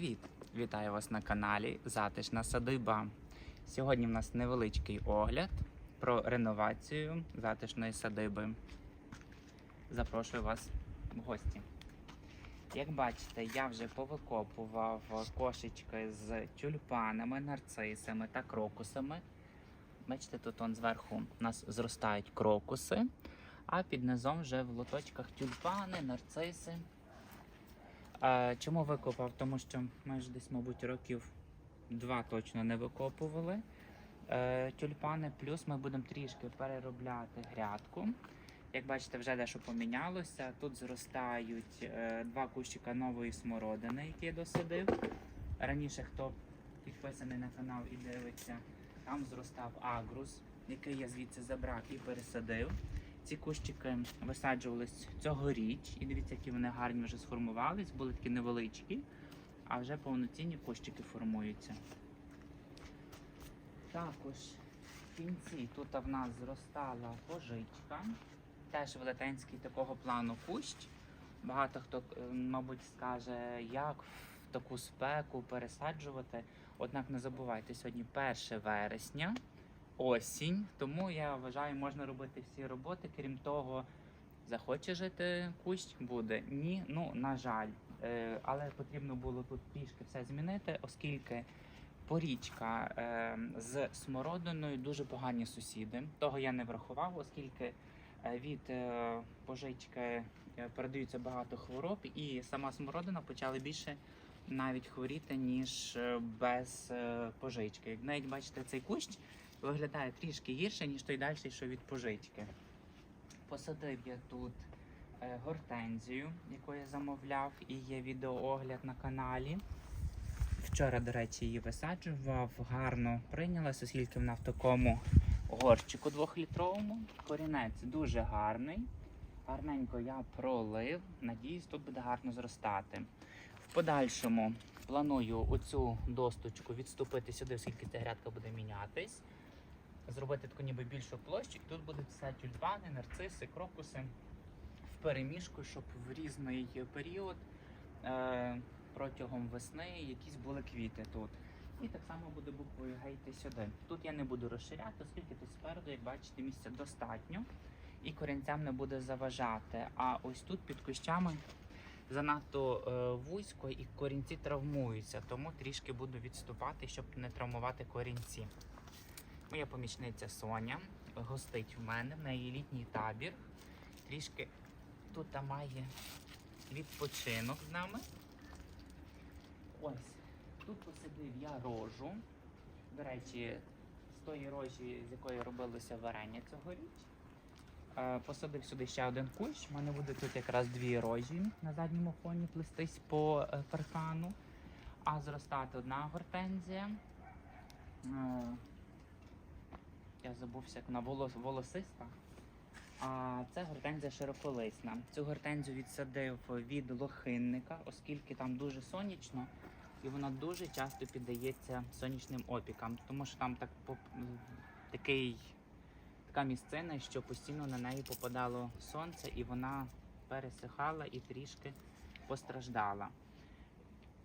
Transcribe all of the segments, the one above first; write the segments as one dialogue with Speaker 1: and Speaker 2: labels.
Speaker 1: Привіт! Вітаю вас на каналі Затишна садиба. Сьогодні в нас невеличкий огляд про реновацію затишної садиби. Запрошую вас в гості. Як бачите, я вже повикопував кошечки з тюльпанами, нарцисами та крокусами. Бачите, тут он зверху у нас зростають крокуси, а під низом вже в лоточках тюльпани, нарциси. А, чому викопав? Тому що ми ж десь, мабуть, років два точно не викопували е, тюльпани. Плюс ми будемо трішки переробляти грядку. Як бачите, вже дещо помінялося. Тут зростають е, два кущика нової смородини, які я досадив. Раніше, хто підписаний на канал і дивиться, там зростав агрус, який я звідси забрав і пересадив. Ці кущики висаджувались цьогоріч, і дивіться, які вони гарні вже сформувались, були такі невеличкі, а вже повноцінні кущики формуються. Також в кінці тут в нас зростала пожичка, теж велетенський такого плану кущ. Багато хто, е, мабуть, скаже, як в таку спеку пересаджувати. Однак не забувайте, сьогодні 1 вересня осінь, тому я вважаю, можна робити всі роботи. Крім того, захоче жити кущ, буде. Ні, ну на жаль. Е, але потрібно було тут трішки все змінити, оскільки порічка е, з смородиною дуже погані сусіди. Того я не врахував, оскільки е, від пожички передаються багато хвороб, і сама смородина почала більше навіть хворіти, ніж без пожички. Як навіть бачите, цей кущ виглядає трішки гірше, ніж той далі, що від пожички. Посадив я тут е, гортензію, яку я замовляв, і є відеоогляд на каналі. Вчора, до речі, її висаджував, гарно прийнялась, оскільки вона в такому горщику двохлітровому. Корінець дуже гарний. Гарненько я пролив. Надіюсь, тут буде гарно зростати. В подальшому планую оцю досточку відступити сюди, оскільки ця грядка буде мінятись. Зробити таку ніби більшу площу, і тут будуть все тюльпани, нарциси, крокуси в переміжку, щоб в різний період е, протягом весни якісь були квіти тут. І так само буде буквою гейти сюди. Тут я не буду розширяти, оскільки тут спереду, як бачите, місця достатньо і корінцям не буде заважати. А ось тут під кущами занадто е, вузько і корінці травмуються, тому трішки буду відступати, щоб не травмувати корінці. Моя помічниця Соня гостить в мене, в неї літній табір. Трішки тут має відпочинок з нами. Ось, тут посадив я рожу. До речі, з тої рожі, з якої робилося варення цьогоріч. Е, Посадив сюди ще один кущ. У мене буде тут якраз дві рожі на задньому фоні плестись по е, паркану, а зростати одна гортензія. Я забувся, як вона волос, волосиста. А це гортензія широколисна. Цю гортензію відсадив від лохинника, оскільки там дуже сонячно і вона дуже часто піддається сонячним опікам, тому що там так поп- такий, така місцина, що постійно на неї попадало сонце, і вона пересихала і трішки постраждала.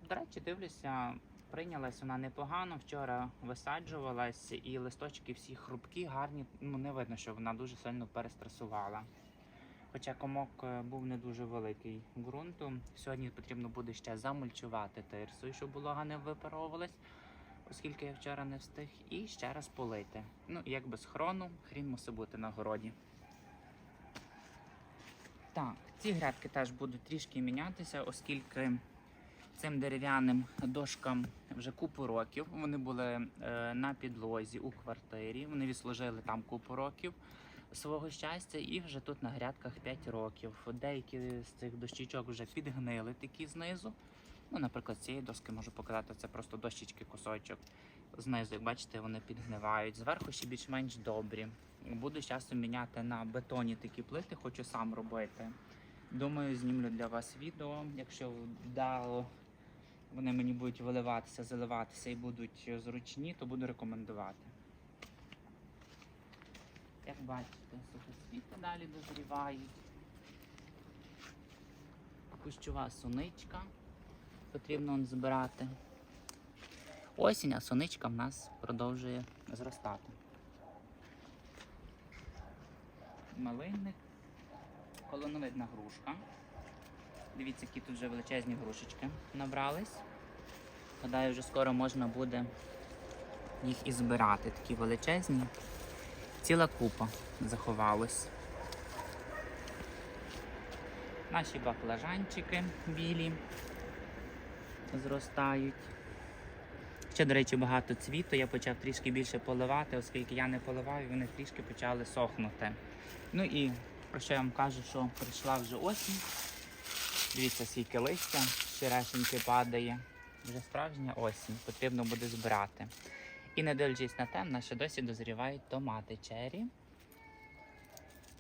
Speaker 1: До речі, дивлюся, прийнялась вона непогано. Вчора висаджувалась, і листочки всі хрупкі, гарні. Ну не видно, що вона дуже сильно перестресувала. Хоча комок е, був не дуже великий ґрунту. Сьогодні потрібно буде ще замульчувати тирсою, щоб волога не випаровувалась, оскільки я вчора не встиг, і ще раз полити. Ну, як без хрону, хрін мусить бути на городі. Так, ці грядки теж будуть трішки мінятися, оскільки цим дерев'яним дошкам вже купу років. Вони були е, на підлозі у квартирі. Вони відслужили там купу років свого щастя, і вже тут на грядках 5 років. Деякі з цих дощічок вже підгнили такі знизу. Ну, наприклад, цієї доски можу показати, це просто дощечки кусочок. Знизу, як бачите, вони підгнивають. Зверху ще більш-менш добрі. Буду часом міняти на бетоні такі плити, хочу сам робити. Думаю, знімлю для вас відео. Якщо вдало вони мені будуть виливатися, заливатися і будуть зручні, то буду рекомендувати. Як бачите, сухоцвіти далі дозрівають. Кущова суничка. потрібно збирати. Осінь, а соничка в нас продовжує зростати. Малинник, колоновидна грушка. Дивіться, які тут вже величезні грушечки набрались. Гадаю, вже скоро можна буде їх і збирати. Такі величезні. Ціла купа заховалась. Наші баклажанчики білі зростають. Ще, до речі, багато цвіту. Я почав трішки більше поливати, оскільки я не поливаю, вони трішки почали сохнути. Ну і про що я вам кажу, що прийшла вже осінь. Дивіться, скільки листя, черешеньки падає. Вже справжня осінь, потрібно буде збирати. І не дивлячись на те, ще досі дозрівають томати чері.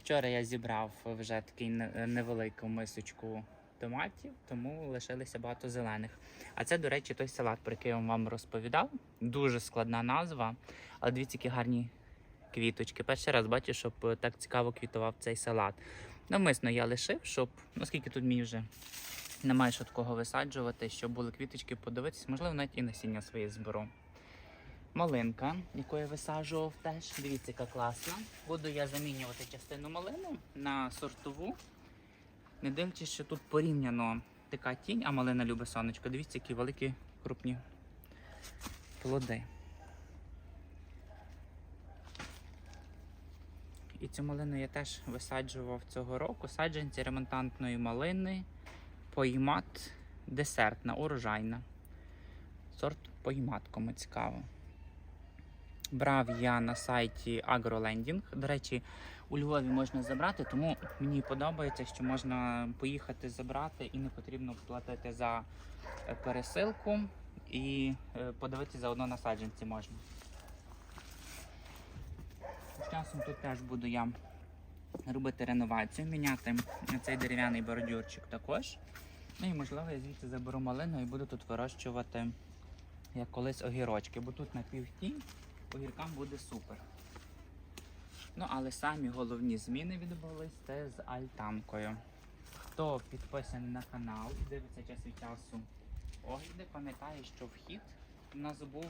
Speaker 1: Вчора я зібрав вже такий невелику мисочку томатів, тому лишилося багато зелених. А це, до речі, той салат, про який я вам розповідав. Дуже складна назва, але дивіться, які гарні квіточки. Перший раз бачу, щоб так цікаво квітував цей салат. Навмисно я лишив, щоб, наскільки тут мені вже немає що такого висаджувати, щоб були квіточки подивитись, можливо, навіть і насіння своє зберу. Малинка, яку я висаджував теж. Дивіться, яка класна. Буду я замінювати частину малину на сортову. Не дивлячись, що тут порівняно така тінь, а малина любить сонечко. Дивіться, які великі крупні плоди. І цю малину я теж висаджував цього року. Саджанці ремонтантної малини. Поймат десертна, урожайна. Сорт поймат, кому цікаво. Брав я на сайті AgroLending. До речі, у Львові можна забрати, тому мені подобається, що можна поїхати забрати і не потрібно платити за е, пересилку і е, подивитися заодно на саджанці можна. Часом тут теж буду я робити реновацію, міняти цей дерев'яний бордюрчик також. Ну і можливо я звідси заберу малину і буду тут вирощувати як колись огірочки, бо тут на півтінь огіркам буде супер. Ну, але самі головні зміни відбулись це з альтанкою. Хто підписаний на канал і дивиться час від часу огляди, пам'ятає, що вхід у нас був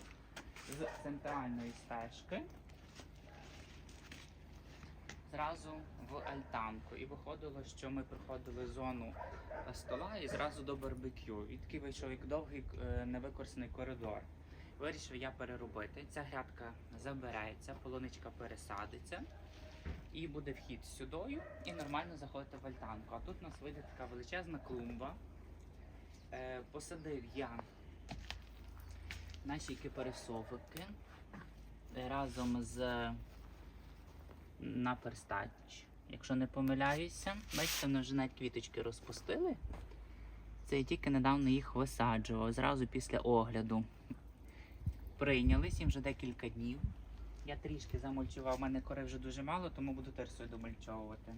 Speaker 1: з центральної стежки зразу в альтанку. І виходило, що ми проходили зону е, стола і зразу до барбекю. І такий вийшов як довгий е, невикористаний коридор. Вирішив я переробити. Ця грядка забереться, полуничка пересадиться. І буде вхід сюдою і нормально заходити в альтанку. А тут у нас вийде така величезна клумба. Е, посадив я наші кипересовики е, разом з наперстач. Якщо не помиляюся, бачите, вони вже навіть квіточки розпустили. Це я тільки недавно їх висаджував, зразу після огляду. Прийнялись їм вже декілька днів. Я трішки замульчував, у мене кори вже дуже мало, тому буду терсою домульчовувати.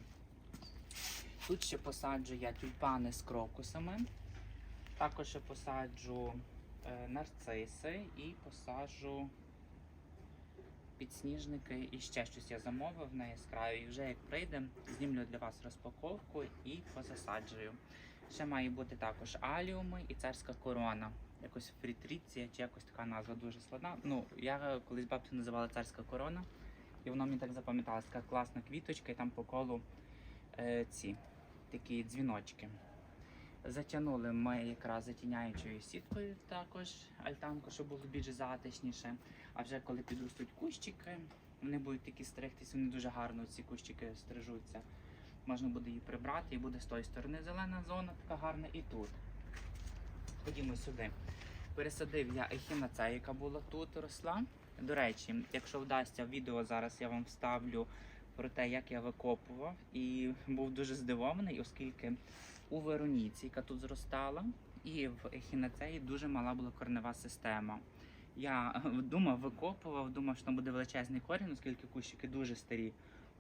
Speaker 1: Тут ще посаджу я тюльпани з крокусами. Також ще посаджу е, нарциси і посаджу підсніжники і ще щось я замовив на яскраві. І вже як прийде, знімлю для вас розпаковку і позасаджую. Ще має бути також аліуми і царська корона. Якось фрітріція чи якось така назва дуже складна. Ну, я колись бабцю називала царська корона, і воно мені так запам'яталось, така класна квіточка, і там по колу е, ці такі дзвіночки. Затягнули ми якраз затіняючою сіткою також альтанку, щоб було більш затишніше. А вже коли підростуть кущики, вони будуть такі стригтись, вони дуже гарно ці кущики стрижуться. Можна буде її прибрати і буде з тої сторони зелена зона, така гарна і тут. Ходімо сюди. Пересадив я ехінацею, яка була тут, росла. До речі, якщо вдасться відео зараз, я вам вставлю про те, як я викопував, і був дуже здивований, оскільки у Вероніці, яка тут зростала, і в ехінацеї дуже мала була корнева система. Я думав, викопував, думав, що там буде величезний корінь, оскільки кущики дуже старі.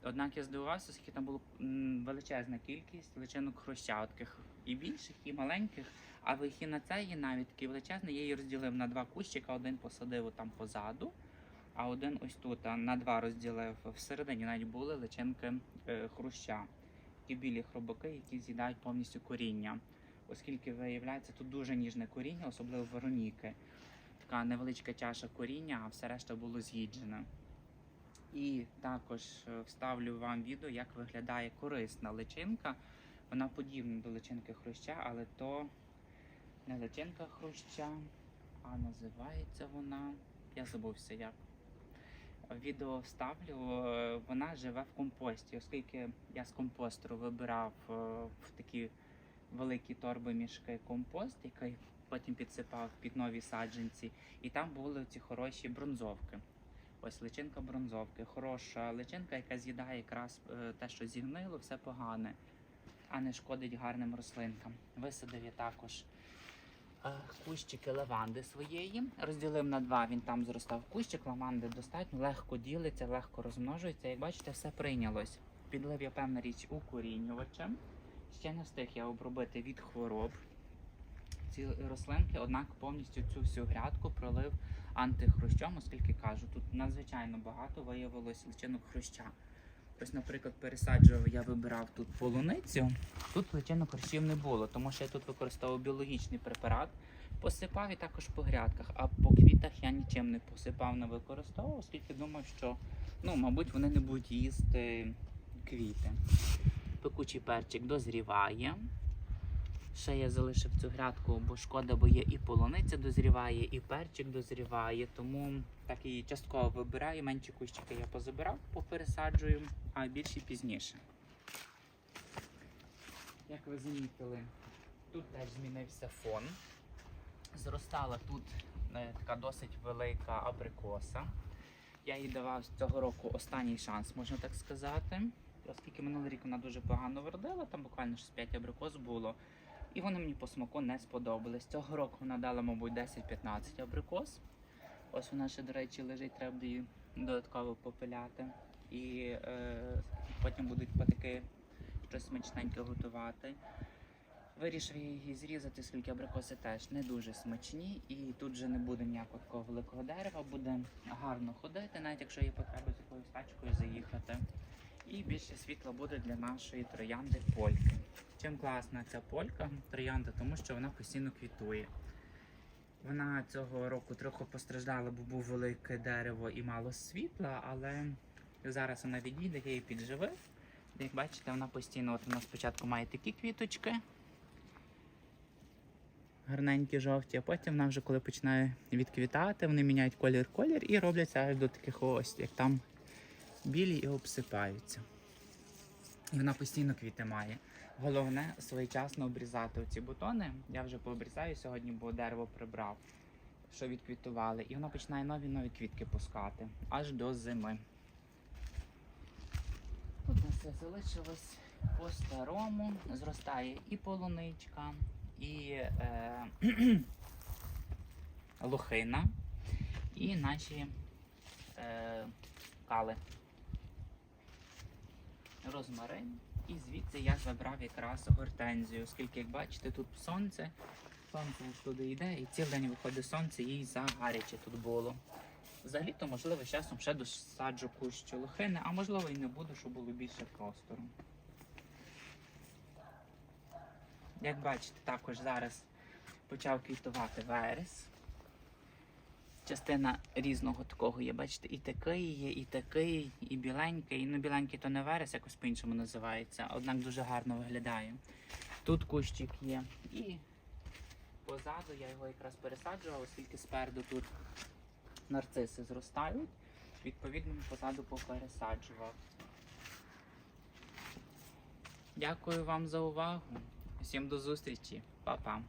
Speaker 1: Однак я здивувався, оскільки там була величезна кількість личинок хруща, от таких і більших, і маленьких. А в ехінацеї навіть такий величезний, я її розділив на два кущика, один посадив там позаду, а один ось тут на два розділив. Всередині навіть були личинки е, хруща. Такі білі хробаки, які з'їдають повністю коріння. оскільки виявляється тут дуже ніжне коріння, особливо Вероніки. Така невеличка чаша коріння, а все решта було з'їджено. І також е, вставлю вам відео, як виглядає корисна личинка. Вона подібна до личинки хруща, але то не личинка хруща, а називається вона. Я забувся як. Відео вставлю. е, Вона живе в компості, оскільки я з компостеру вибирав е, в такі великі торби мішки компост, який потім підсипав під нові саджанці. І там були ці хороші бронзовки. Ось личинка бронзовки. Хороша личинка, яка з'їдає якраз е, те, що зігнило, все погане, а не шкодить гарним рослинкам. Висадив я також кущики лаванди своєї. Розділив на два, він там зростав кущик. Лаванди достатньо, легко ділиться, легко розмножується. Як бачите, все прийнялось. Підлив я певна річ укорінювачем. Ще не встиг я обробити від хвороб ці рослинки, однак повністю цю всю грядку пролив антихрущом, оскільки кажу, тут надзвичайно багато виявилось личинок хруща. Ось, наприклад, пересаджував, я вибирав тут полуницю. Тут личинок корчів не було, тому що я тут використовував біологічний препарат, посипав і також по грядках, а по квітах я нічим не посипав, не використовував, оскільки думав, що ну, мабуть, вони не будуть їсти квіти. Пекучий перчик дозріває. Ще я залишив цю грядку, бо шкода, бо є і полуниця дозріває, і перчик дозріває, тому так і частково вибираю. Менші кущики я позабирав, попересаджую, а більші пізніше. Як ви замітили, тут теж змінився фон. Зростала тут е, така досить велика абрикоса. Я їй давав цього року останній шанс, можна так сказати. Оскільки минулий рік вона дуже погано вродила, там буквально щось 5 абрикос було. І вони мені по смаку не сподобались. Цього року вона дала, мабуть, 10-15 абрикос. Ось вона ще, до речі, лежить, треба її додатково попиляти. І е, потім будуть патики щось смачненьке готувати. Вирішив її зрізати, оскільки абрикоси теж не дуже смачні, і тут вже не буде ніякого такого великого дерева, буде гарно ходити, навіть якщо є потреба з якоюсь тачкою заїхати. І більше світла буде для нашої троянди польки. Чим класна ця полька троянда, тому що вона постійно квітує. Вона цього року трохи постраждала, бо був велике дерево і мало світла, але зараз вона відійде, я її підживив. Як бачите, вона постійно от вона спочатку має такі квіточки. Гарненькі жовті, а потім вона вже коли починає відквітати, вони міняють колір-колір і робляться аж до таких ось, як там білі і обсипаються. Вона постійно квіти має. Головне своєчасно обрізати оці бутони. Я вже пообрізаю сьогодні, бо дерево прибрав, що відквітували. І вона починає нові нові квітки пускати аж до зими. Тут все залишилось по-старому. Зростає і полуничка, і е, лохина, і наші е, кали. Розмарин. І звідси я забрав якраз гортензію, оскільки, як бачите, тут сонце, сонце туди йде, і цілий день виходить сонце, їй загаряче тут було. Взагалі-то, можливо, з часом ще досаджу кущ лохини, а можливо і не буду, щоб було більше простору. Як бачите, також зараз почав квітувати верес. Частина різного такого є, бачите, і такий є, і такий, і біленький. Ну, біленький то не верес, якось по-іншому називається, однак дуже гарно виглядає. Тут кущик є. І позаду я його якраз пересаджував, оскільки спереду тут нарциси зростають. Відповідно, позаду попересаджував. Дякую вам за увагу. Всім до зустрічі. Па-па.